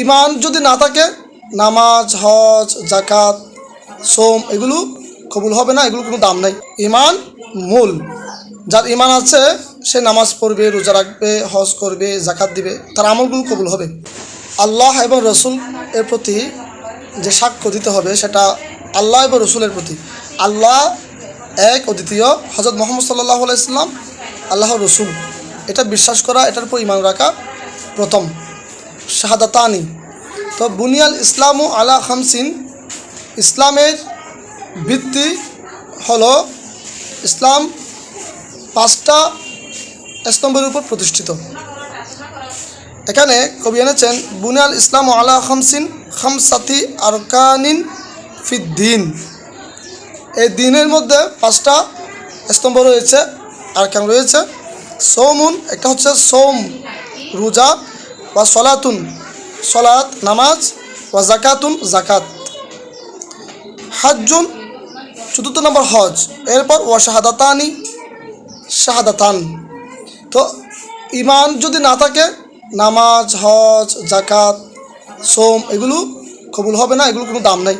ইমান যদি না থাকে, নামাজ, হজ জাকাত সোম, এগুলো কবুল হবে না এগুলো কোনো দাম নাই। ইমান মূল। যার ইমান আছে, সে নামাজ পড়বে, রোজা রাখবে, হজ করবে জাকাত দিবে, তার আমলগুলো কবুল হবে। আল্লাহ এবং রসুল এর প্রতি যে সাক্ষ্য দিতে হবে, সেটা আল্লাহ এবং রসুলের প্রতি। আল্লাহ এক অদ্বিতীয় হজরত মোহাম্মদ সাল্লাহ ইসলাম আল্লাহ রসুল। এটা বিশ্বাস করা, এটার উপর ইমান রাখা প্রথম। শাহাদাতানি। তো বুনিয়াল ইসলাম আলা খামসিন, ইসলামের ভিত্তি হলো ইসলাম পাঁচটা স্তম্ভের উপর প্রতিষ্ঠিত। এখানে কবি এনেছেন, বুনিয়াল ইসলাম আলা খামসিন খামসাতি আরকানিন ফিদ্দিন এই দিনের মধ্যে পাঁচটা স্তম্ভ রয়েছে আর কেন রয়েছে। সৌমুন, একটা হচ্ছে সোম, রোজা। বা সলাতুন সলাত নামাজ ওয়া জাকাতুন জাকাত হাজুন চতুর্থ নম্বর হজ। এরপর ওয়া শাহাদাতানি, শাহাদাতান। তো ইমান যদি না থাকে, নামাজ, হজ জাকাত সোম, এগুলো কবুল হবে না এগুলো কোনো দাম নাই।